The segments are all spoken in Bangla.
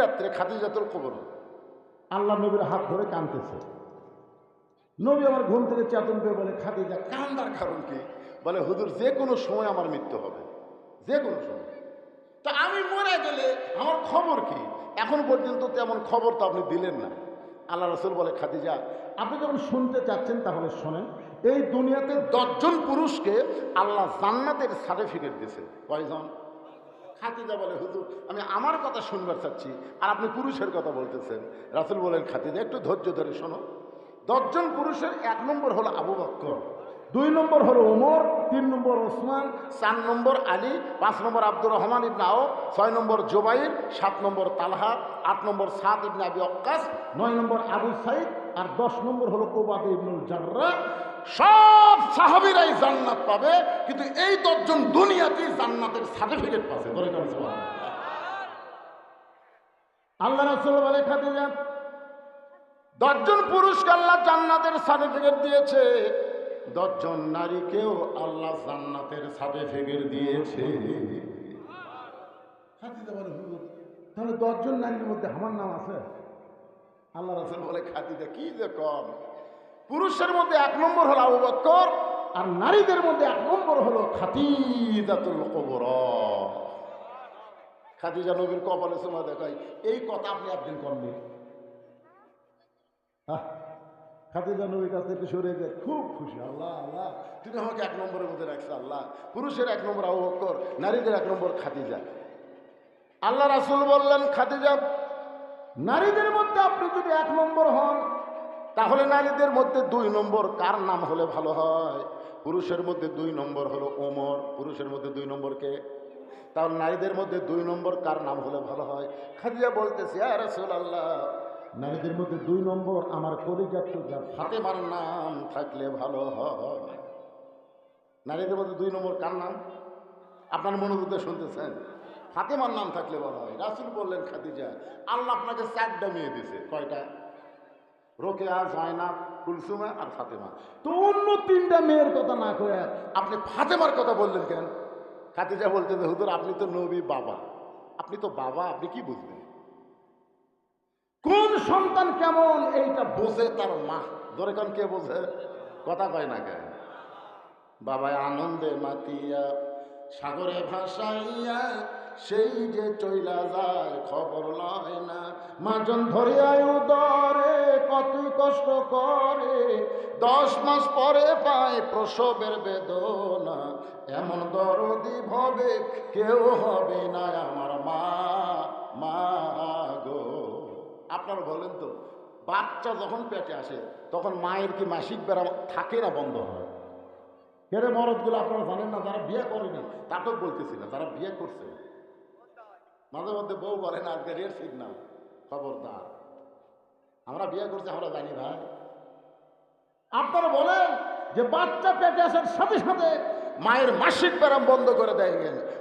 রাত্রে খাদিজাতুল কবর। আল্লাহ নবীর হাত ধরে কাঁদতেছে নবী আমার ঘুম থেকে চেতন পেয়ে বলে, খাদিজা, কান্দার কারণ কি? বলে, হুজুর, যে কোনো সময় আমার মৃত্যু হবে। যে কোনো সময়। তা আমি মরে গেলে আমার খবর কি? এখন পর্যন্ত তেমন খবর তো আপনি দিলেন না। আল্লাহ রসুল বলে, খাদিজা, আপনি যখন শুনতে চাচ্ছেন তাহলে শোনেন, এই দুনিয়াতে দশজন পুরুষকে আল্লাহ জান্নাতের সার্টিফিকেট দিয়েছে কয়জন? খাতিজা বলে, হুজুর, আমি আমার কথা শুনবার চাচ্ছি, আর আপনি পুরুষের কথা বলতেছেন। রাসুল বলেন, খাতিজা, একটু ধৈর্য ধরে শোনো। দশজন পুরুষের, এক নম্বর হলো আবু বক্কর, দুই নম্বর হলো ওমর তিন নম্বর ওসমান চার নম্বর আলী, পাঁচ নম্বর আব্দুর রহমান ইবনে আও ছয় নম্বর জোবাইর, সাত নম্বর তালহা, আট নম্বর সাত ইবনে আবি অক্কাস নয় নম্বর আবু সাইদ, আর দশ নম্বর হলো কোবাদ ইবনুল জাররা। সব সাহাবিরাই জান্নাত পাবে, কিন্তু এই দশজন দুনিয়াতেই জান্নাতের সার্টিফিকেট পাবে। ধরে আল্লাহ রাসুল বলে দশজন পুরুষকে আল্লাহ জান্নাতের সার্টিফিকেট দিয়েছে, দশজন নারীকেও আল্লাহ জান্নাতের সার্টিফিকেট দিয়েছে। তাহলে দশজন নারীর মধ্যে আমার নাম আছে? আল্লাহ রাসুল বলে, খাদিজা, কি যে কম। পুরুষের মধ্যে এক নম্বর হলো আবু বক্কর আর নারীদের মধ্যে এক নম্বর হলো খাতিজাতুল কবর। খাদিজা নবীর কপালে সময় দেখাই এই কথা আপনি একদিন করলেন আহ, খাদিজা নবীর কাছ থেকে সরে যায় খুব খুশি আল্লাহ আল্লাহ তুমি আমাকে এক নম্বরের মধ্যে রাখছো আল্লাহ। পুরুষের এক নম্বর আবু নারীদের এক নম্বর খাদিজা। আল্লাহ রাসুল বললেন খাদিজা নারীদের মধ্যে আপনি যদি এক নম্বর হন তাহলে নারীদের মধ্যে দুই নম্বর কার নাম হলে ভালো হয়? পুরুষের মধ্যে দুই নম্বর হলো ওমর, পুরুষের মধ্যে দুই নম্বর কে? তাহলে নারীদের মধ্যে দুই নম্বর কার নাম হলে ভালো হয়? খাদিজা বলতেছে আর আল্লাহ নারীদের মধ্যে দুই নম্বর আমার কলিজার টুকরা ফাতেমার নাম থাকলে ভালো হয়। নারীদের মধ্যে দুই নম্বর কার নাম? আপনার মনোযোগে শুনতেছেন? ফাতেমার নাম থাকলে ভালো হয়। রাসুল বললেন, খাদিজা, আল্লাহ আপনাকে চারটা মেয়ে দিছে কয়টা? রোকেয়া জয়না কুলসুমা আর ফাতেমা। তো অন্য তিনটা মেয়ের কথা না করে আপনি ফাতেমার কথা বললেন কেন? খাদিজা বলতেন হুজুর, আপনি তো নবী, বাবা। আপনি তো বাবা, আপনি কি বুঝবেন? কোন সন্তান কেমন এইটা বোঝে তার মা। ধরে কারণ কে বোঝে? কথা কয় না কেন? বাবায় আনন্দে মাতিয়া, সাগরে ভাসাইয়া সেই যে চইলা যায়, খবর লয় না। মাজন ধরে আয়ু দরে কতই কষ্ট করে। দশ মাস পরে পায় প্রসবের বেদনা। এমন দরদি ভবে কেউ হবে না আমার মা মা গো। আপনারা বলেন তো, বাচ্চা যখন পেটে আসে, তখন মায়ের কি মাসিক বেড়া থাকে না বন্ধ হয়? কেরে মরদগুলো আপনারা জানেন না, যারা বিয়ে করেনি নাটক বলতেছি না, যারা বিয়ে করছে। মাঝে মধ্যে বউ বলেন আজকে রেড সিগনাল খবরদার। আমরা বিয়ে করছি, আমরা জানি ভাই। আপনারা বলেন যে বাচ্চা পেটে আসার সাথে সাথে মায়ের মাসিক ব্যায়াম বন্ধ করে দেয়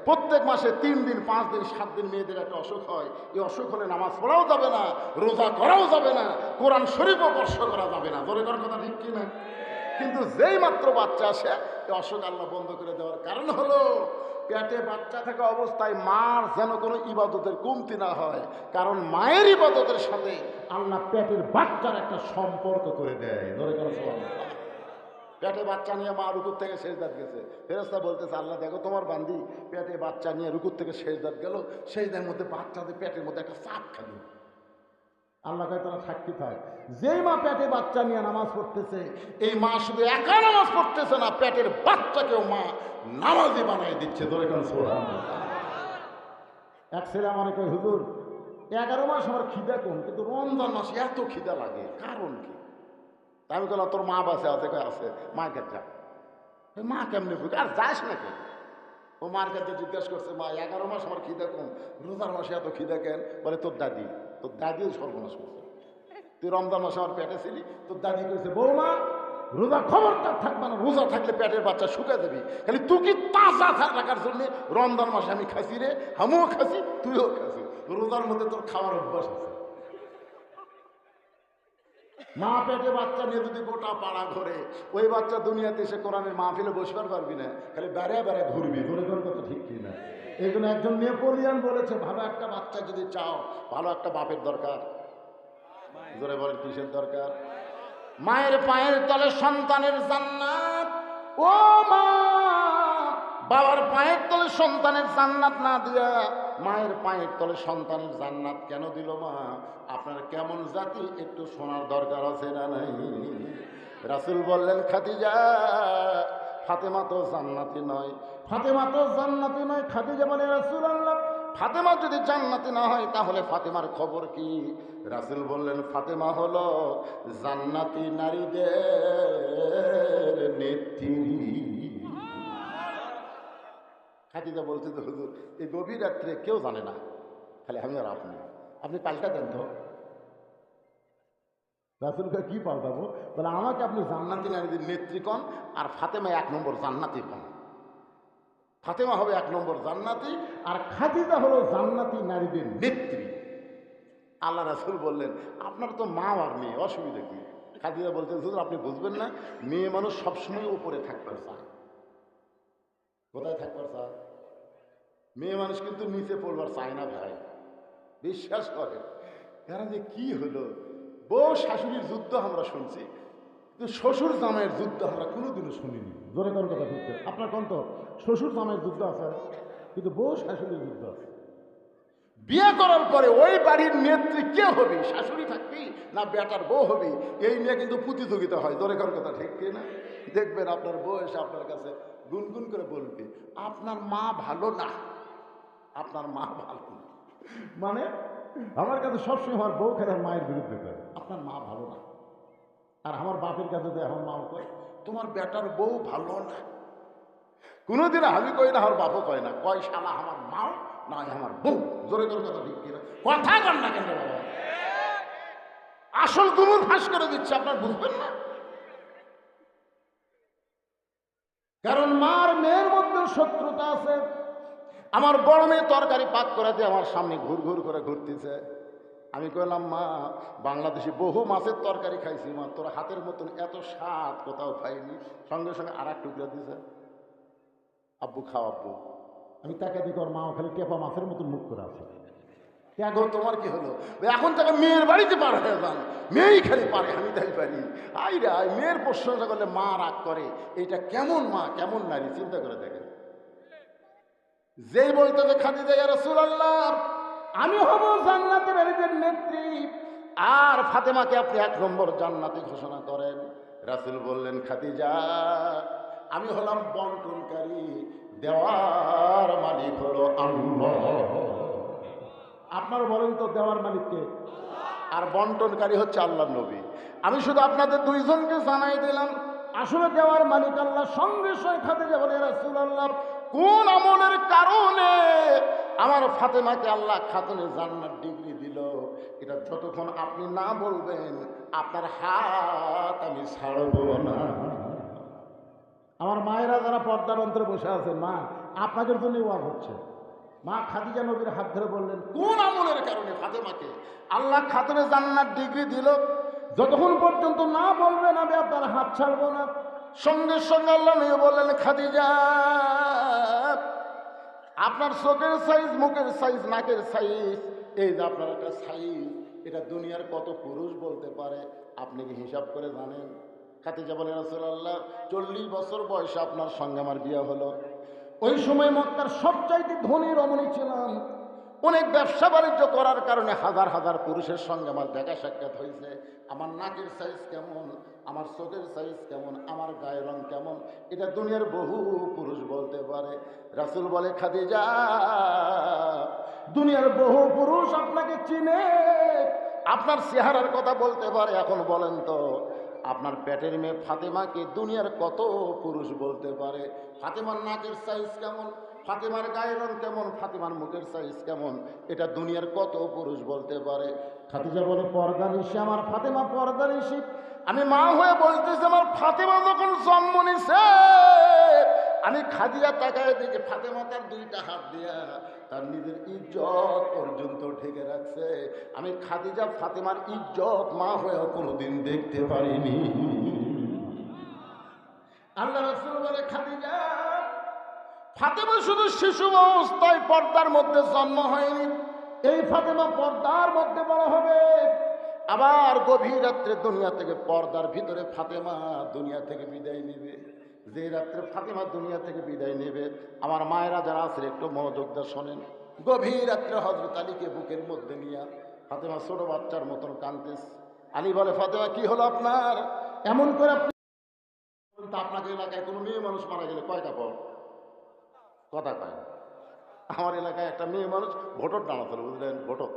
প্রত্যেক মাসে তিন দিন, পাঁচ দিন, সাত দিন মেয়েদের একটা অসুখ হয়। এই অসুখ হলে নামাজ পড়াও যাবে না, রোজা করাও যাবে না, কোরআন শরীফও বর্ষ করা যাবে না। ধরে করার কথা ঠিক কিনা? কিন্তু যেই মাত্র বাচ্চা আসে, এই অসুখ আল্লাহ বন্ধ করে দেওয়ার কারণ হলো পেটে বাচ্চা থাকা অবস্থায় মার যেন কোনো ইবাদতের কমতি না হয়, কারণ মায়ের ইবাদতের সাথে আল্লাহ পেটের বাচ্চার একটা সম্পর্ক করে দেয়। ধরে পেটে বাচ্চা নিয়ে মা রুকুর থেকে শেষ দাঁত গেছে। ফেরস্তা বলতেছে, আল্লাহ, দেখো তোমার বান্দি, পেটে বাচ্চা নিয়ে রুকুর থেকে শেষ দাঁত গেল সেই দাঁতের মধ্যে বাচ্চাদের পেটের মধ্যে একটা চাপ খালি। আল্লাহ তারা সাক্ষী থাকে যেই মা পেটে বাচ্চা নিয়ে নামাজ পড়তেছে, এই মা শুধু একা নামাজ পড়তেছে না, পেটের বাচ্চাকেও মা নামাজি বানাই দিচ্ছে। এক ছেলে আমার কই হুজুর, এগারো মাস আমার খিদা কম, কিন্তু রমজান মাসে এত খিদা লাগে, কারণ কি? আমি বললাম তোর মা বাসে আছে আছে মা কে যা মা কেমনে বুঝে আর যাস না কেন? ও মার কাছে জিজ্ঞেস করছে, মা, এগারো মাস আমার খিদা কম, রোজার মাসে এত খিদা কেন? বলে, তোর দাদি। তোর দাদিও সর্বনাশ করছে। তুই রমজান মাসে আমার পেটে ছিলি তোর দাদি কইছে, বৌমা, রোজা খবরটা থাকবে না, রোজা থাকলে পেটের বাচ্চা শুকায় দেবি খালি তুই কি তাজা রাখার জন্য রমজান মাসে আমি খাসি রে? আমিও খাসি তুইও খাসি রোজার মধ্যে তোর খাওয়ার অভ্যাস আছে। মা পেটে বাচ্চা নিয়ে যদি গোটা পাড়া ঘরে, ওই বাচ্চা দুনিয়াতে এসে কোরআনের মাহফিলে বসবার পারবি না, খালি বেড়ে বেড়ে ঘুরবি। ঘুরে ধরে কথা ঠিক কি জন্য একজন নেপোলিয়ান বলেছে, ভালো একটা বাচ্চা যদি চাও, ভালো একটা বাপের দরকার। জোরে বলেন, কিসের দরকার? মায়ের পায়ের তলে সন্তানের জান্নাত। ও মা, বাবার পায়ের তলে সন্তানের জান্নাত না দিয়া মায়ের পায়ের তলে সন্তানের জান্নাত কেন দিল মা? আপনার কেমন জাতি, একটু শোনার দরকার আছে না নাই? রাসুল বললেন, খাদিজা, ফাতেমা তো জান্নাতি নয়। ফাতেমা তো জান্নাতি নয়, খাদিজা বলে রাসূলুল্লাহ। ফাতেমা যদি জান্নাতি না হয়, তাহলে ফাতেমার খবর কি? রাসুল বললেন, ফাতেমা হলো জান্নাতি নারীদের নেত্রী। খাদিজা বলছে, তো হুজুর, এই গভীর রাত্রে কেউ জানে না। খালি আমি আর আপনি। আপনি পাল্টা দেন তো। রাসূলকে কি পাল্টাবো? বলে, আমাকে আপনি জান্নাতি নারীদের নেত্রী কন, আর ফাতেমা এক নম্বর জান্নাতি কন। ফাতেমা হবে এক নম্বর জান্নাতি, আর খাদিজা হলো জান্নাতি নারীদের নেত্রী। আল্লাহ রাসুল বললেন, আপনার তো মা আর মেয়ে, অসুবিধা কি? খাদিজা বলতেন শুধু আপনি বুঝবেন না, মেয়ে মানুষ সবসময় উপরে থাকবার চায় কোথায় থাকবার চায় মেয়ে মানুষ কিন্তু নিচে পড়বার চায় না ভাই। বিশ্বাস করে কারণ যে কি হলো? বউ শাশুড়ির যুদ্ধ আমরা শুনছি। শ্বশুর জামাইয়ের যুদ্ধ আমরা কোনোদিনও শুনিনি। জোরে কোন কথা করে। আপনার কোন তো শ্বশুর জামাইয়ের যুদ্ধ আছে, কিন্তু বউ শাশুড়ির যুদ্ধ আছে। বিয়ে করার পরে ওই বাড়ির নেত্রী কে হবে? শাশুড়ি থাকবি না বেটার বউ হবে? এই নিয়ে কিন্তু প্রতিযোগিতা হয়। দরে করার কথা ঠিক কি না? দেখবেন আপনার বউ এসে আপনার কাছে গুনগুন করে বলবে, আপনার মা ভালো না। আপনার মা ভালো মানে আমার কাছে সবসময় আমার বউ খেলে মায়ের বিরুদ্ধে করে। আপনার মা ভালো না। আর আমার বাপের কাছে যে আমার মাও কয়, তোমার বেটার বউ ভালো না। কোনোদিন আমি কই না, আমার বাপও কয় না। কয়, শালা, আমার মাও না আমার বউ। জোরে করে কথা ঠিক কিনা। কথা কর না কেন বাবা? আসল গুমুর ফাঁস করে দিচ্ছে, আপনার বুঝবেন না। কারণ মার মেয়ের মধ্যে শত্রুতা আছে। আমার বড় মেয়ে তরকারি পাক করে দিয়ে আমার সামনে ঘুর ঘুর করে ঘুরতেছে। আমি কইলাম, মা, বাংলাদেশে বহু মাছের তরকারি খাইছি, মা, তোর হাতের মতন এত স্বাদ কোথাও খাইনি সঙ্গে সঙ্গে আর এক টুকরা দিছে, আব্বু, খাও আব্বু। আমি তাকে দিকে ওর মাও খালি টেপা মাছের মতন মুখ করে আছে। দেখো তোমার কি হলো? এখন থেকে মেয়ের বাড়িতে পার হয়ে যান। মেয়েই খালি পারে, আমি তাই পারি। আই রে আই মেয়ের প্রশংসা করলে মা রাগ করে। এটা কেমন মা, কেমন নারী, চিন্তা করে দেখেন। যেই বলতে খাদি যায় রসুল আল্লাহ আমি হব জান্নাতের নারীদের নেত্রী। আর ফাতেমাকে আপনি এক নম্বর জান্নাতি ঘোষণা করেন। রাসুল বললেন, খাদিজা, আমি হলাম বন্টনকারী, দেওয়ার মালিক হলো আপনার বলেন তো, দেওয়ার মালিককে আর বন্টনকারী হচ্ছে আল্লাহ নবী। আমি শুধু আপনাদের দুইজনকে জানাই দিলাম, আসলে দেওয়ার মালিক আল্লাহ সঙ্গে সঙ্গে খাতে যাবে রাসুল আল্লাহ, কোন আমলের কারণে আমার ফাতেমাকে আল্লাহ খাতুনে জান্নার ডিগ্রি দিল। এটা যতক্ষণ আপনি না বলবেন, আপনার হাত আমি ছাড়ব না। আমার মায়েরা যারা পর্দার অন্তরে বসে আছে, মা, আপনাদের জন্যই ওয়াজ হচ্ছে। মা খাদিজা নবীর হাত ধরে বললেন, কোন আমলের কারণে ফাতেমাকে? আল্লাহ খাতুনে জান্নার ডিগ্রি দিল। যতক্ষণ পর্যন্ত না বলবেন, আমি আপনার হাত ছাড়বো না। সঙ্গে সঙ্গে আল্লাহ নবী বললেন, খাদিজা আপনার চোখের সাইজ, মুখের সাইজ, নাকের সাইজ, এই যে আপনার একটা সাইজ, এটা দুনিয়ার কত পুরুষ বলতে পারে? আপনি কি হিসাব করে জানেন? খাতে বলেন রাসুল্লাহ চল্লিশ বছর বয়সে আপনার সঙ্গে আমার বিয়ে হলো। ওই সময় মক্কার সবচাইতে ধনী রমণী ছিলাম। অনেক ব্যবসা বাণিজ্য করার কারণে হাজার হাজার পুরুষের সঙ্গে আমার দেখা সাক্ষাৎ হয়েছে। আমার নাকের সাইজ কেমন? আমার চোখের সাইজ কেমন? আমার গায়ের রং কেমন? এটা দুনিয়ার বহু পুরুষ বলতে পারে। রাসুল বলে, খাদিজা, দুনিয়ার বহু পুরুষ আপনাকে চিনে। আপনার চেহারার কথা বলতে পারে। এখন বলেন তো, আপনার পেটের মেয়ে ফাতেমাকে দুনিয়ার কত পুরুষ বলতে পারে? ফাতেমার নাকের সাইজ কেমন? ফাতেমার গায়ের রং কেমন? ফাতেমার মুখের সাইজ কেমন? এটা দুনিয়ার কত পুরুষ বলতে পারে? খাদিজা বলে, পর্দা নিশি আমার, ফাতেমা পর্দা নিশি। আমি মা হয়ে বলতেছি, আমার ফাতেমা যখন জন্ম নিছে, আমি খাদিয়া তাকায় দেখি ফাতেমা তার দুইটা হাত দিয়া তার নিজের ইজ্জত পর্যন্ত ঢেকে রাখছে। আমি খাদিজা, ফাতেমার ইজ্জত মা হয়েও কোনোদিন দেখতে পারিনি। আল্লাহ রসুল বলে, খাদিজা ফাতেমা শুধু শিশু অবস্থায় পর্দার মধ্যে জন্ম হয়নি। এই ফাতেমা পর্দার মধ্যে বড় হবে। আবার গভীর রাত্রে দুনিয়া থেকে পর্দার ভিতরে ফাতেমা দুনিয়া থেকে বিদায় নেবে। যে রাত্রে ফাতেমা দুনিয়া থেকে বিদায় নেবে, আমার মায়েরা যারা আছেন, একটু মনোযোগ দিয়ে শোনেন। গভীর রাত্রে হজরত আলীকে বুকের মধ্যে নিয়ে ফাতেমা ছোট বাচ্চার মতন কান্দেস আলী বলে, ফাতেমা, কি হলো আপনার? এমন করে আপনাকে এলাকায় কোনো মেয়ে মানুষ মারা গেলে কয়টা কাপড় কথা কয় না। আমার এলাকায় একটা মেয়ে মানুষ ভোটর দাঁড়াতো বুঝলেন? ভোটর।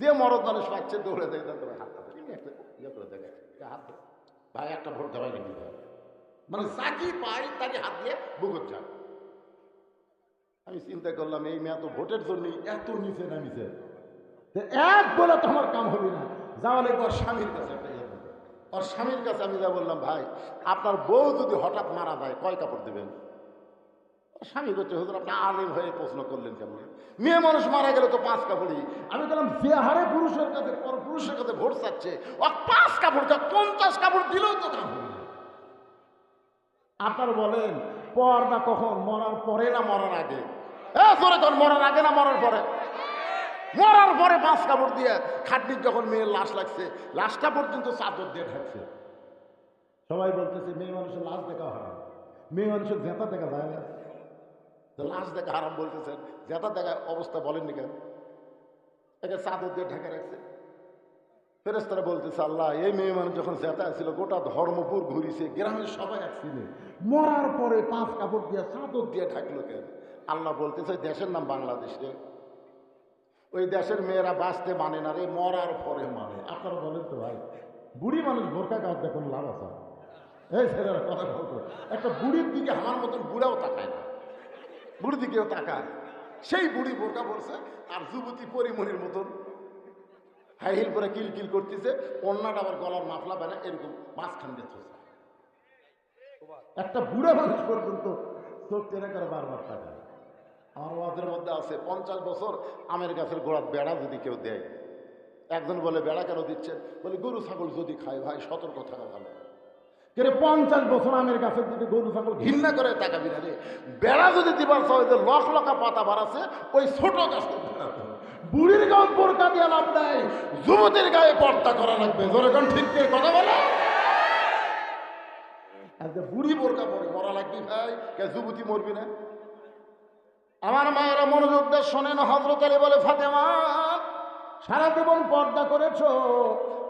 যে মরদ মানুষ পাচ্ছে, দৌড়ে দেখে তার ইয়ে করে দেখে হাত। ভাই, একটা ভোট দেওয়াই নাকি মানে চাকি পাই তাকে হাত দিয়ে বুকত যায়। আমি চিন্তা করলাম, এই মেয়ে তো ভোটের জন্য এত নিচে নামিছে। এক বলে তো আমার কাম হবে না। যাওয়া লাগবে ওর স্বামীর কাছে ইয়ে ওর স্বামীর কাছে আমি যা বললাম, ভাই, আপনার বউ যদি হঠাৎ মারা যায়, কয় কাপড় দেবেন? স্বামী করছে হুজুর আপনি আলিম হয়ে প্রশ্ন করলেন কেমন মেয়ে মানুষ মারা গেলে তো পাঁচ কাপড়ই। আমি বললাম যে হারে পুরুষের কাছে পর পুরুষের কাছে ভোট চাচ্ছে ও পাঁচ কাপড় দেয়, পঞ্চাশ কাপড় দিলেও তো কাপড় আপনার বলেন পর্দা কখন? মরার পরে না মরার আগে? তোরে তোর মরার আগে না মরার পরে? মরার পরে পাঁচ কাপড় দিয়ে খাটনির যখন মেয়ের লাশ লাগছে লাশটা পর্যন্ত চাদর দিয়ে ঢাকছে। সবাই বলতেছে মেয়ে মানুষের লাশ দেখা হয় মেয়ে মানুষের জেতা দেখা যায় না। লাশ দেখে হারাম বলতেছেন। যেটা দেখা অবস্থা বলেননি কেন? একে চাদর দিয়ে ঢেকে রাখছে। ফেরেস্তারা বলতেছে, আল্লাহ, এই মেয়ে মানুষ যখন জেতা ছিল, গোটা ধর্মপুর ঘুরিছে গ্রামের সবাই একসিনে মরার পরে পাঁচ কাপড় দিয়ে চাদর দিয়ে ঢাকলো কেন? আল্লাহ বলতেছে দেশের নাম বাংলাদেশ রে। ওই দেশের মেয়েরা বাঁচতে মানে না রে, মরার পরে মানে। আপনারা বলেন তো ভাই, বুড়ি মানুষ বোরকা গাছ দেখুন লাভ আছে। এই ছেলেরা কথা বলতো একটা বুড়ির দিকে আমার মতন বুড়াও তাকায় না। বুড়ির দিকেও তাকায়। সেই বুড়ি বোরকা পড়ছে আর যুবতী পরিমণির মতন। হাই হিল করে কিল কিল করতেছে, অন্যটা আবার গলার মাফলা বেনা এরকম মাঝখান দিয়ে চলছে একটা বুড়া মানুষ পর্যন্ত চোখ টেনে করে বারবার তাকায়। আমার ওয়াদের মধ্যে আছে পঞ্চাশ বছর আমের গাছের গোড়ার বেড়া যদি কেউ দেয়। একজন বলে, বেড়া কেন দিচ্ছেন? বলে, গরু, ছাগল যদি খায় ভাই, সতর্ক থাকা ভালো। কেরে পঞ্চাশ বছর আমের গাছের দিকে গরু ছাগল ঘৃণা করে তাকাবি না বেড়া যদি দিবার চাও যে লক লকা পাতা বাড়াছে ওই ছোট গাছের বুড়ির গাছ বোরকা দিয়ে লাভ নাই, যুবতীর গায়ে পর্দা করা লাগবে। যেরকম ঠিক করে কথা বলে? আজকে বুড়ি বোরকা পরে, মরা লাগবি ভাই, কে যুবতী মরবি না? আমার মায়েরা মনোযোগ দিয়ে শোনেন হজরত আলী বলে, ফাতেমা, সারা জীবন পর্দা করেছ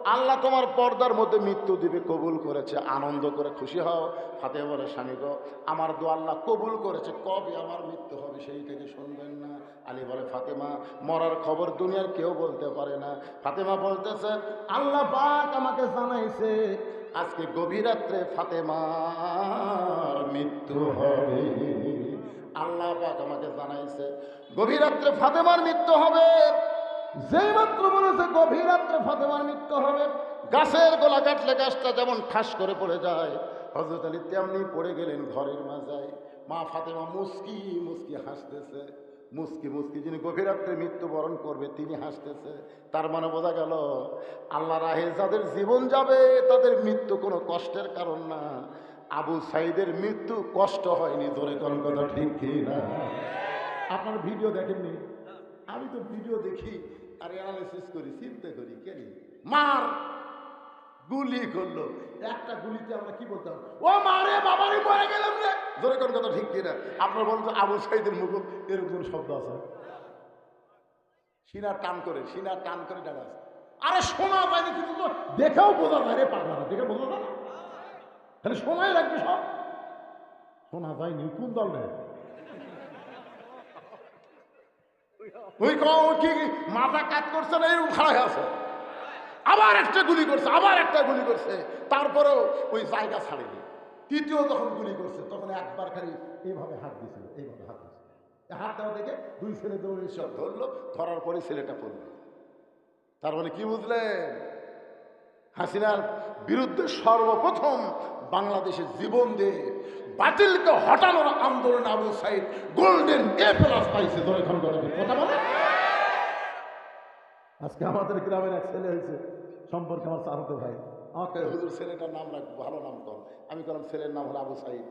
আল্লাহ তোমার পর্দার মধ্যে মৃত্যু দিবে, কবুল করেছে, আনন্দ করে খুশি হও। হাতে বলে, স্বামী গো, আমার দো আল্লাহ কবুল করেছে, কবে আমার মৃত্যু হবে সেই থেকে শুনবেন না? আলী বলে, ফাতেমা, মরার খবর দুনিয়ার কেউ বলতে পারে না। ফাতেমা বলতেছে, আল্লাহ পাক আমাকে জানাইছে, আজকে গভীর রাত্রে ফাতেমার মৃত্যু হবে। আল্লাহ পাক আমাকে জানাইছে, গভীর রাত্রে ফাতেমার মৃত্যু হবে। যেই মাত্র বলেছে, গভীর রাত্রে ফাতেমার মৃত্যু হবে। গাছের গোলা কাটলে গাছটা যেমন ঠাস করে পড়ে যায় হজরত আলী তেমনি পড়ে গেলেন ঘরের মাজায় মা ফাতেমা মুস্কি মুস্কি হাসতেছে। মুস্কি মুস্কি যিনি গভীর রাত্রে মৃত্যুবরণ করবে, তিনি হাসতেছে। তার মানে বোঝা গেল, আল্লাহ রাহে যাদের জীবন যাবে, তাদের মৃত্যু কোনো কষ্টের কারণ না। আবু সাইদের মৃত্যু কষ্ট হয়নি ধরে কোন কথা ঠিক না আপনার ভিডিও দেখেননি? আমি তো ভিডিও দেখি। আর অ্যানালাইসিস করি, চিন্তা করি কেন মার! গুলি করল। একটা গুলিতে আমরা কি বলতাম? ও মারে বাবারে মরে গেলাম রে। ধরে কোন কথা ঠিক কিনা? আপনার বলতো আবু সাইদের মুখ এরকম শব্দ আছে? সিনা টান করে, সিনা টান করে ডাকা আরে শোনা পাইনি কিন্তু তো দেখেও বোঝা যায় রে, পাগলা দেখে বোঝা যায় তাহলে সময় লাগবে সব। শোনা যায়নি, কোন দল নেই ওই কি মাথা কাজ করছে না, এরকম হয়ে আছে? আবার একটা গুলি করছে, আবার একটা গুলি করছে। তারপরেও ওই জায়গা ছাড়েনি। তৃতীয় যখন গুলি করছে, তখন একবার খালি এইভাবে হাত দিয়েছিল, এইভাবে হাত দিয়েছিল। হাত দেওয়া দেখে দুই ছেলে দৌড়ে সব ধরলো, ধরার পরে ছেলেটা পড়ল। তার মানে কি বুঝলেন? হাসিনার বিরুদ্ধে সর্বপ্রথম বাংলাদেশে জীবন দিয়ে বাতিলকে হটানোর আন্দোলন Abu Saeed golden A plus পাইছে, ধরে এখন কথা বলে? আজকে আমাদের গ্রামের এক ছেলে হয়েছে, সম্পর্কে আমার চাহতো ভাই। আমাকে, হুজুর, ছেলেটার নাম রাখ ভালো নাম কর। আমি করলাম ছেলের নাম হলো আবু সাইদ।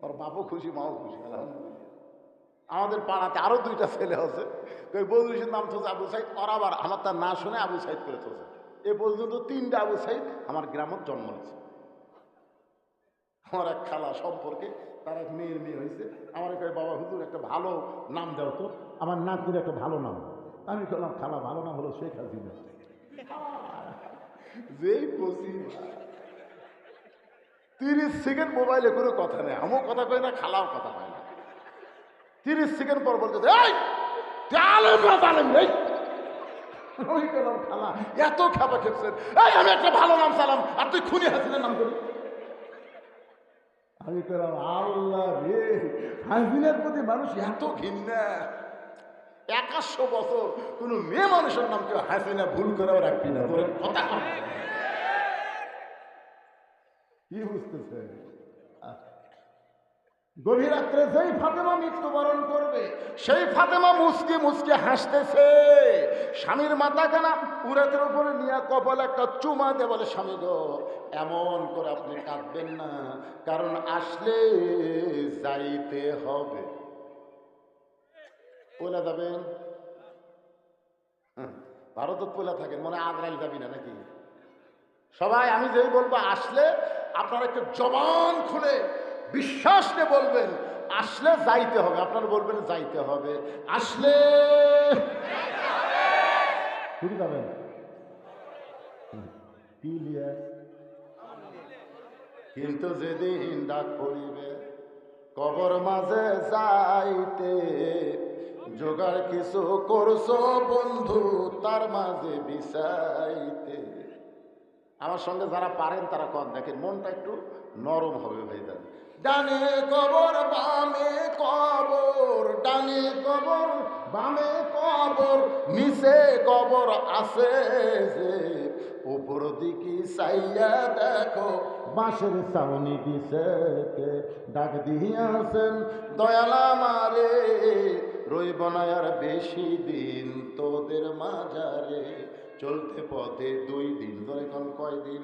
ওর বাপও খুশি, মাও খুশি আমাদের পাড়াতে আরও দুইটা ছেলে আছে। ওই বদরুশের নাম থোছে আবু সাইদ, ওর আবার আমার তার না শুনে আবু সাইদ করে থোছে এ পর্যন্ত তিনটা আবু সাইদ আমার গ্রামত জন্ম হয়েছে আমার এক খালা সম্পর্কে, তার এক মেয়ের মেয়ে হয়েছে। আমার কয় বাবা হুজুর একটা ভালো নাম দাও তো আমার নাতির একটা ভালো নাম। আমি বললাম, খালা, ভালো নাম হলো শেখ হাসিনা। যেই পঁচিশ তিরিশ সেকেন্ড মোবাইলে কোনো কথা নেই। আমও কথা কয় না, খালাও কথা কয় না। তিরিশ সেকেন্ড পর বলতে এই তালেম না তালেম এই খালা, এত খাপা খেপছেন। এই, আমি একটা ভালো নাম চালাম, আর তুই খুনি হাসিনের নাম করি আমি পেলাম আল্লাহ রে। হাসিনার প্রতি মানুষ এত ঘৃণা। একাশো বছর কোনো মেয়ে মানুষের নাম কেউ হাসিনা ভুল করেও রাখবি না কথা। কি বুঝতেছে গভীর রাত্রে সেই ফাতেমা মৃত্যুবরণ করবে সেই ফাতেমা মুসকে মুসকে হাসতেছে। স্বামীর মাথা কেনা উরাতের উপরে নিয়ে কপাল একটা চুমা দে বলে স্বামী গো এমন করে আপনি কাঁদবেন না কারণ আসলে যাইতে হবে। পোলা যাবেন? হ্যাঁ, ভারতত পোলা থাকেন মনে আজরাইল যাবি না নাকি? সবাই আমি যেই বলব আসলে আপনারা একটু জবান খুলে বিশ্বাস নিয়ে বলবেন, আসলে যাইতে হবে। আপনারা বলবেন, যাইতে হবে। আসলে শুরু যাবেন। কিন্তু যেদিন ডাক পড়িবে, কবর মাঝে যাইতে জোগাড় কিছু করছ বন্ধু, তার মাঝে বিছাইতে। আমার সঙ্গে যারা পারেন, তারা কম দেখেন, মনটা একটু নরম হবে, ভাইজান। ডানে কবর, বামে কবর, ডানে কবর, বামে কবর, নিচে কবর আছে যে। উপর দিকে চাইয়া দেখো, বাঁশের ছাউনি দিছেকে ডাক দিয়াছেন, দয়ালা মারে রইব না আর বেশি দিন তোদের মাঝারে। চলতে পথে দুই দিন, ধরে কোন কয়দিন?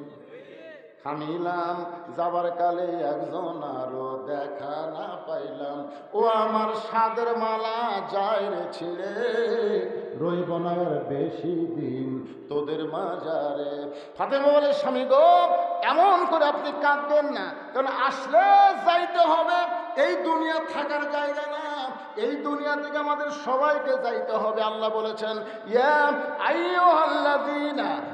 থামিলাম, যাবার কালে একজন আরও দেখা না পাইলাম। ও আমার সাদের মালা যায় রে ছিঁড়ে, রইব না আর বেশি দিন তোদের মাজারে। ফাতেমা বলে, স্বামী গো, এমন করে আপনি কাঁদবেন না, কারণ আসলে যাইতে হবে, এই দুনিয়া থাকার জায়গা না, এই দুনিয়া থেকে আমাদের সবাইকে যাইতে হবে। আল্লাহ বলেছেন, ইয়া আইয়ুহাল্লাযীনা আমানু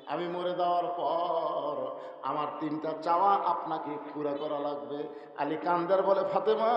আমি মরে যাওয়ার পর আমার তিনটা চাওয়া আপনাকে পুরা করা লাগবে। আলী কান্দার বলে, ফাতেমা,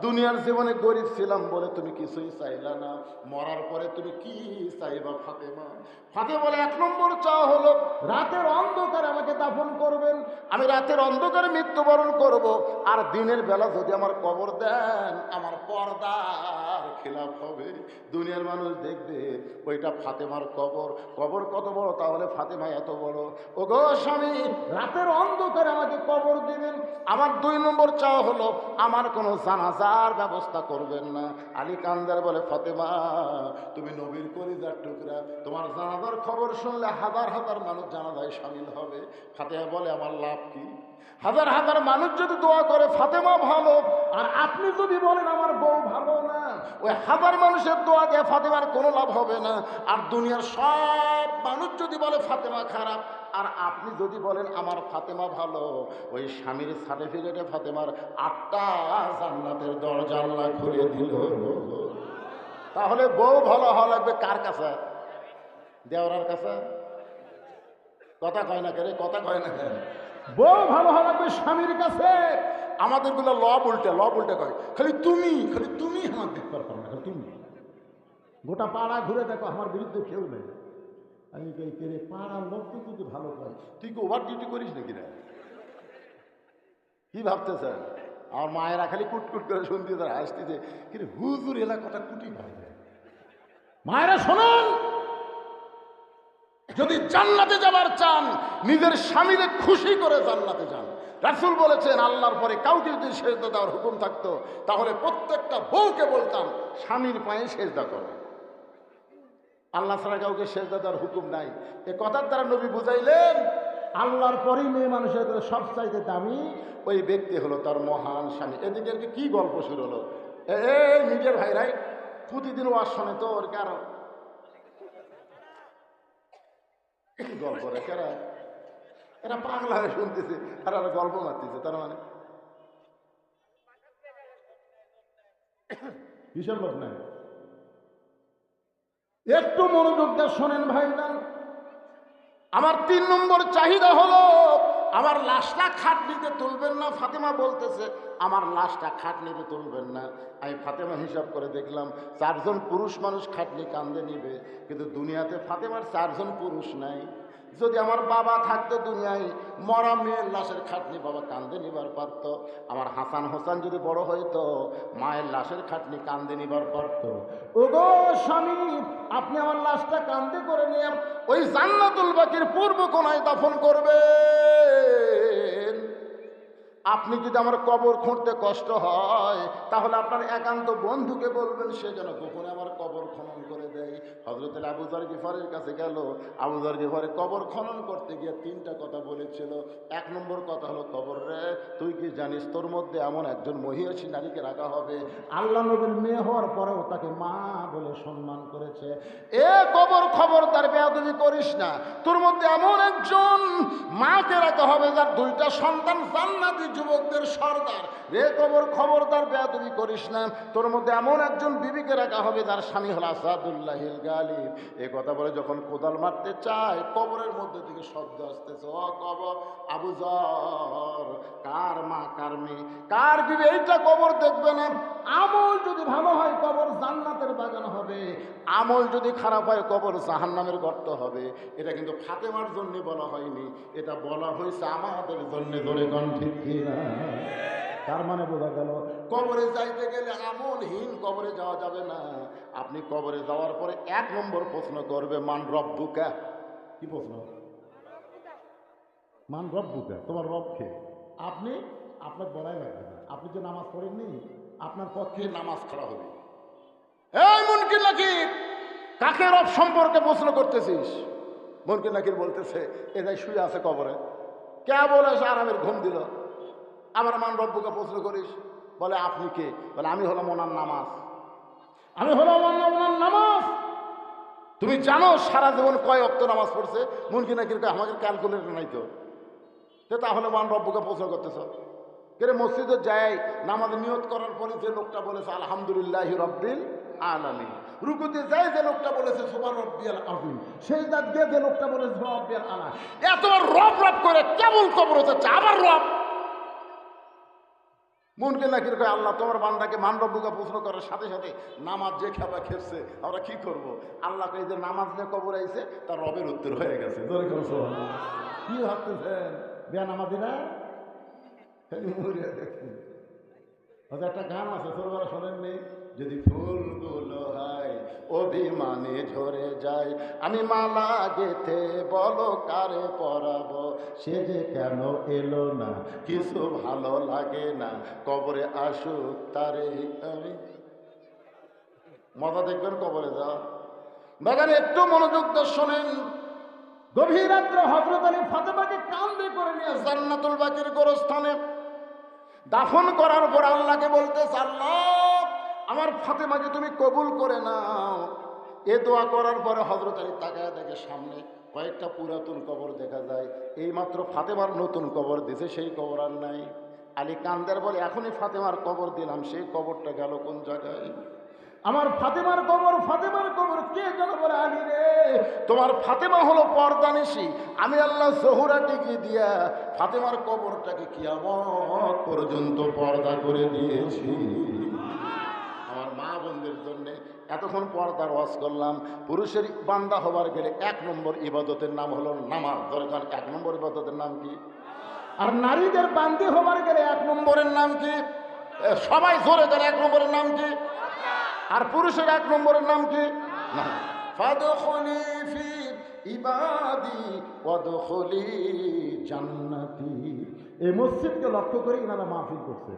দুনিয়ার জীবনে গরিব ছিলাম বলে তুমি কিছুই চাইলা না। মরার পরে তুমি কি চাইবা ফাতেমা? ফাতে বলে, এক নম্বর চাওয়া হলো, রাতের অন্ধকারে আমাকে দাফন করবেন। আমি রাতের অন্ধকারে মৃত্যুবরণ করব। আর দিনের বেলা যদি আমার কবর দেন, আমার পর্দার খেলাফ হবে। দুনিয়ার মানুষ দেখবে, ওইটা ফাতেমার কবর। কবর কত বড়? তাহলে ফাতেমা এত বড়। ও গো স্বামী, রাতের অন্ধকারে আমাকে কবর দিবেন। আমার দুই নম্বর চাওয়া হলো, আমার কোনো জানাজার ব্যবস্থা করবেন না। আলী কান্দার বলে, ফাতেমা, তুমি নবীর করিদার টুকরা। তোমার জানাজার খবর শুনলে হাজার হাজার মানুষ জানাজায় সামিল হবে। ফাতেমা বলে, আমার লাভ কি? হাজার হাজার মানুষ যদি দোয়া করে, ফাতেমা ভালো। আর আপনি যদি বলেন, আমার বউ ভালো না, ওই হাজার মানুষের দোয়া দিয়ে ফাতেমার কোনো লাভ হবে না। আর দুনিয়ার সব মানুষ যদি বলে, ফাতেমা খারাপ, আর আপনি যদি বলেন, আমার ফাতেমা ভালো, ওই স্বামীর সার্টিফিকেটে ফাতেমার আটটা জান্নাতের দরজা আল্লাহ খুলে দিল। তাহলে বউ ভালো হওয়া লাগবে কার কাছে? দেওরার কাছে? কথা কয় না কে রে? কথা কয় না কেন বউ ভালো হওয়া লাগবে স্বামীর কাছে আমাদেরগুলো ল উল্টে ল উল্টে কয়। খালি তুমি খালি তুমি আমার দেখতে দরকার না, তুমি। গোটা পাড়া ঘুরে দেখো আমার বিরুদ্ধে কেউ নেই। আমি কে কে রে পাড়ার লোক তো যদি ভালো পাই তুই কি ওভার ডিউটি করিস নাকি না? কি ভাবতে স্যার আমার মায়েরা খালি কুটকুট করে শুনতে তারা হাসতেছে। কিন্তু হুজুর এলাকাটা কুটি ভাই মায়েরা শোনেন! যদি জান্নাতে যাবার চান নিজের স্বামীরে খুশি করে জান্নাতে যান। রাসুল বলেছেন আল্লাহর পরে কাউকে যদি সেজদা দেওয়ার হুকুম থাকতো তাহলে প্রত্যেকটা বউকে বলতাম স্বামীর পায়ে সেজদা করে। আল্লাহ ছাড়া কাউকে সেজদা দেওয়ার হুকুম নাই। এ কথার দ্বারা নবী বুঝাইলেন আল্লাহর পরেই মেয়ে মানুষের সব চাইতে দামি ওই ব্যক্তি হলো তার মহান স্বামী। এদিকে কি গল্প শুরু হলো? এ এ, নিজের ভাইরাই প্রতিদিন ওয়াজ শোনে তো ওর কারণ গল্প রে এরা পাগলা হয়ে শুনতেছে, আর আর গল্প মারতেছে, তার মানে। বিশাল লোক একটু মনোযোগ দিয়ে শোনেন না। আমার তিন নম্বর চাহিদা হলো আমার লাশটা খাটনিতে তুলবেন না, ফাতেমা বলতেছে, আমার লাশটা খাটনিতে তুলবেন না। আমি ফাতেমা হিসাব করে দেখলাম, চারজন পুরুষ মানুষ খাটনি কান্দে নিবে, কিন্তু দুনিয়াতে ফাতেমার চারজন পুরুষ নাই। যদি আমার বাবা থাকতো দুনিয়ায়, মরা মেয়ের লাশের খাটনি বাবা কান্দে নিবার পারত। আমার হাসান হোসান যদি বড় হইতো, মায়ের লাশের খাটনি কান্দে নিবার পারত। ওগো স্বামী, আপনি আমার লাশটা কান্দে করে নিয়ে ওই জান্নাতুল বাকির পূর্ব কোনায় দাফন করবেন। আপনি যদি আমার কবর খুঁড়তে কষ্ট হয়, তাহলে আপনার একান্ত বন্ধুকে বলবেন, সে যেন গোপনে আমার কবর খনন করে দেয়। হজরত আবুজার গিফারের কাছে গেল। আবুজার গিফারে কবর খনন করতে গিয়ে তিনটা কথা বলেছিল। এক নম্বর কথা হলো, কবর রে, তুই কি জানিস তোর মধ্যে এমন একজন মহিষী নারীকে রাখা হবে? আল্লাহ নবীর মেয়ে হওয়ার পরেও তাকে মা বলে সম্মান করেছে। এ কবর খবরদার বেয়াদবি করিস না। তোর মধ্যে এমন একজন মাকে রাখা হবে যার দুইটা সন্তান জান্নাতি যুবকদের সর্দার। রে কবর খবরদার, বেয়াদবি করিস না। তোর মধ্যে এমন একজন বিবিকে রাখা হবে যার স্বামী হল আসাদুল্লাহিল গালিব। এ কথা বলে যখন কোদাল মারতে চায়, কবরের মধ্যে থেকে শব্দ আসতেছে, ও কবর, আবু জর, কার মা, কার মেয়ে? কার বিবে এইটা কবর দেখবে না? আমল যদি ভালো হয়, কবর জান্নাতের বাগান হবে। আমল যদি খারাপ হয়, কবর জাহান্নামের গর্ত হবে। এটা কিন্তু ফাতেমার জন্য বলা হয়নি। এটা বলা হয়েছে আমাদের জন্য ধরে গণ কিনা তার মানে বোঝা গেল, কবরে যাইতে গেলে আমলহীন কবরে যাওয়া যাবে না। আপনি কবরে যাওয়ার পরে এক নম্বর প্রশ্ন করবে, মান রব্বুকা? কি প্রশ্ন? মান রব বুকা তোমার রব কে? আপনি? আপনার বলাই লাগবে না। আপনি যে নামাজ পড়েননি, আপনার পক্ষে নামাজ খাড়া হবে। এই মুনকির নাকির, কাকে রব সম্পর্কে প্রশ্ন করতেছিস? মুনকির নাকির বলতেছে এটাই শুয়ে আছে কবরে। কে বলে আরামের ঘুম দিল। আবার মান রব্বুকে প্রশ্ন করিস। বলে আপনি কে? বলে আমি হলাম ওনার নামাজ। আমি হলাম ওনার নামাজ। তুমি জানো সারা জীবন কয় অক্ত নামাজ পড়ছে? মুনকির নাকির কয়, আমাকে ক্যালকুলেটর নাই তো? তাহলে মান রব্বুকে প্রশ্ন করতেছ। কেরে মসজিদে যায় নামাজ নিয়ত করার পরে যে লোকটা বলেছে আলহামদুলিল্লাহ রব্বিল আলামিন। রুকুতে যায় যে লোকটা বলেছে সুমান রব্বিয়াল আযীম। সেই দাঁত গিয়ে যে লোকটা বলেছে জবাব আনা এত রব রব করে কেমন কবর হচ্ছে। আবার রব। মনকে নাকি কীরকম আল্লাহ, তোমার বান্দাকে মান রব্বুকে প্রশ্ন করার সাথে সাথে নামাজ যে খেলা খেপছে আমরা কি করব? আল্লাহকে এই যে নামাজ যে কবর আইছে, তার রবের উত্তর হয়ে গেছে। কি ভাবতেছেন? বিয়া নামাজিরা দেখছেন ওদের একটা গান আছে ছোটবেলা শোনেন নেই যদি ফুলগুলো হয়, অভিমানে ঝরে যায়। আমি মালা গেথে বলো কারে পরাবো। সে যে কেন এলো না, কিছু ভালো লাগে না। কবরে আসুক তারে মজা দেখবেন কবরে যা বাগানে একটু মনোযোগ শোনেন। গভীর রাত্রে হজরত আলী ফাতেমাকে কান্দে করে নিয়ে। জান্নাতুল বাকির গোরস্থানে দাফন করার পর আল্লাহকে বলতে আল্লাহ, আমার ফাতেমাকে তুমি কবুল করে নাও। এ দোয়া করার পরে হজরত আলী তাকায় দেখে সামনে কয়েকটা পুরাতন কবর দেখা যায়। এই মাত্র ফাতেমার নতুন কবর দিছে, সেই কবর আর নাই। আলী কান্দার বলে, এখনই ফাতেমার কবর দিলাম, সেই কবরটা গেল কোন জায়গায়? আমার ফাতেমার কবর ফাতেমার কবর, কে যেন বলে, আলী রে, তোমার ফাতেমা হলো পর্দানিসি আমি আল্লাহ জহুরা টিকি দিয়া ফাতেমার কবরটাকে কি কিয়ামত পর্যন্ত পর্দা করে দিয়েছি। আমার মা বোনদের জন্য এতক্ষণ পর্দার ওয়াজ করলাম। পুরুষের বান্দা হবার গেলে এক নম্বর ইবাদতের নাম হলো নামাজ। দরকার এক নম্বর ইবাদতের নাম কি? আর নারীদের বান্দি হবার গেলে এক নম্বরের নাম কি? সবাই জোরে করে এক নম্বরের নাম কি? আর পুরুষের এক নম্বরের নাম কি? না। ফাদখুলি ফি ইবাদি ওয়াদখুলি জান্নাতি। এই মসজিদকে লক্ষ্য করে ইনারা মাহফিল করছে।